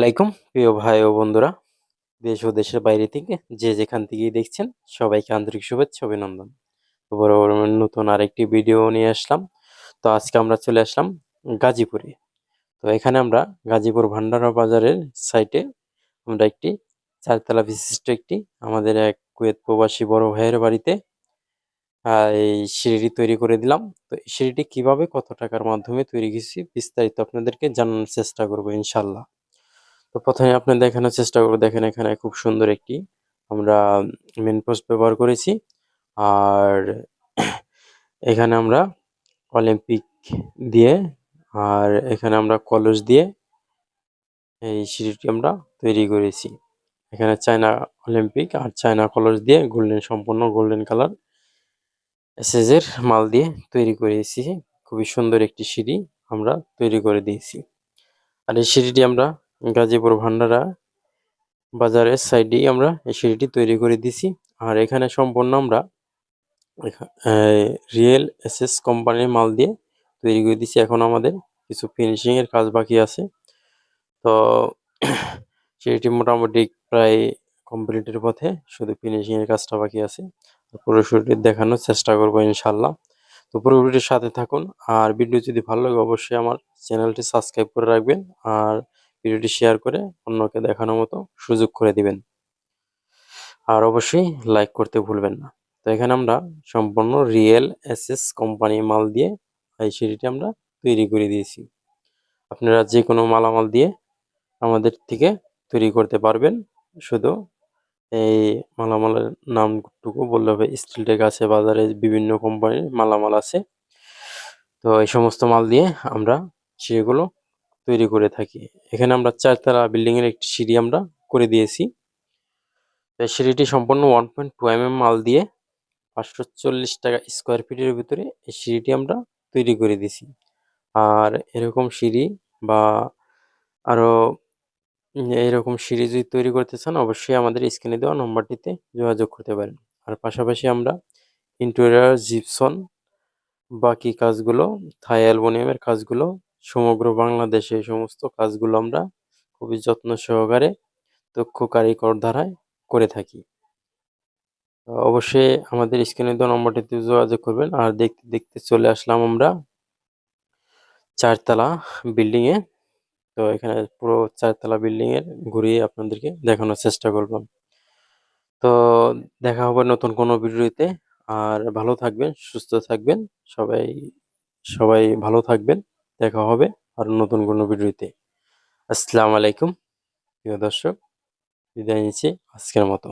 আলাইকুম, প্রিয় ভাই ও বন্ধুরা। দেশ ও দেশের বাইরে থেকে যে যেখান থেকেই দেখছেন, সবাইকে আন্তরিক শুভেচ্ছা, অভিনন্দন। তো বড় নতুন আরেকটি ভিডিও নিয়ে আসলাম। তো আজকে আমরা চলে আসলাম গাজীপুরে। তো এখানে আমরা গাজীপুর ভান্ডারা বাজারের সাইটে আমরা একটি চারতলা বিশিষ্ট একটি আমাদের এক কুয়েত প্রবাসী বড় ভাইয়ের বাড়িতে এই সিঁড়িটি তৈরি করে দিলাম। তো সিঁড়িটি কীভাবে, কত টাকার মাধ্যমে তৈরি করেছি, বিস্তারিত আপনাদেরকে জানানোর চেষ্টা করব ইনশাল্লাহ তো প্রথমে আপনি দেখানোর চেষ্টা করব। দেখেন এখানে খুব সুন্দর একটি আমরা মেন পোস্ট ব্যবহার করেছি। আর এখানে আমরা অলিম্পিক দিয়ে আর এখানে আমরা কলস দিয়ে এই সিঁড়িটি আমরা তৈরি করেছি। এখানে চায়না অলিম্পিক আর চায়না কলস দিয়ে গোল্ডেন সম্পূর্ণ গোল্ডেন কালার এসএসের মাল দিয়ে তৈরি করেছি। খুবই সুন্দর একটি সিঁড়ি আমরা তৈরি করে দিয়েছি। আর এই সিঁড়িটি আমরা গাজীপুর ভান্ডারা বাজারের সাইডেই আমরা এই সিঁড়িটি তৈরি করে দিছি। আর এখানে সম্পূর্ণ আমরা রিয়েল এসএস কোম্পানির মাল দিয়ে তৈরি করে দিছি। এখন আমাদের কিছু ফিনিশিংয়ের কাজ বাকি আছে। তো সিঁড়িটি মোটামুটি প্রায় কমপ্লিটের পথে শুধু ফিনিশিংয়ের কাজটা বাকি আছে। পুরো সিঁড়িটি দেখানোর চেষ্টা করব ইনশাল্লাহ তো পুরো ভিডিওর সাথে থাকুন। আর ভিডিও যদি ভালো লাগে অবশ্যই আমার চ্যানেলটি সাবস্ক্রাইব করে রাখবেন। আর ভিডিওটি শেয়ার করে অন্যকে দেখানোর মতো সুযোগ করে দিবেন। আর অবশ্যই লাইক করতে ভুলবেন না। তো এখানে আমরা সম্পূর্ণ রিয়েল এসএস কোম্পানি মাল দিয়ে এই সিঁড়িটি আমরা তৈরি করে দিয়েছি। আপনারা যে কোনো মালামাল দিয়ে আমাদের থেকে তৈরি করতে পারবেন। শুধু এই মালামালের নামটুকু বললে হবে স্টিল টেক আছে বাজারে বিভিন্ন কোম্পানির মালামাল আছে। তো এই সমস্ত মাল দিয়ে আমরা সিঁড়িগুলো তৈরি করে থাকি। এখানে আমরা চারতলা বিল্ডিংয়ের একটি সিঁড়ি আমরা করে দিয়েছি। এই সিঁড়িটি সম্পূর্ণ one point two M M মাল দিয়ে পাঁচশো চল্লিশ টাকা স্কোয়ার ফিটের ভিতরে এই সিঁড়িটি আমরা তৈরি করে দিয়েছি। আর এরকম সিঁড়ি বা আরও এইরকম সিঁড়ি যদি তৈরি করতে চান, অবশ্যই আমাদের স্ক্রিনে দেওয়া নম্বরটিতে যোগাযোগ করতে পারেন। আর পাশাপাশি আমরা ইন্টেরিয়র জিপসন বাকি কাজগুলো থাই অ্যালবোনিয়ামের কাজগুলো সমগ্র বাংলাদেশে এই সমস্ত কাজগুলো আমরা খুবই যত্ন সহকারে, দক্ষ কারিগর দ্বারায় করে থাকি। অবশ্যই আমাদের স্ক্রিনে দেওয়া নম্বরটিতে যোগাযোগ করবেন। আর দেখতে দেখতে চলে আসলাম আমরা চারতলা বিল্ডিং এ। তো এখানে পুরো চারতলা বিল্ডিং এর ঘুরিয়ে আপনাদেরকে দেখানোর চেষ্টা করলাম। তো দেখা হবে নতুন কোনো ভিডিওতে। আর ভালো থাকবেন, সুস্থ থাকবেন। সবাই সবাই ভালো থাকবেন। দেখা হবে আর নতুন কোনো ভিডিওতে। আসসালামু আলাইকুম। প্রিয় দর্শক বিদায় নিচ্ছি আজকের মতো।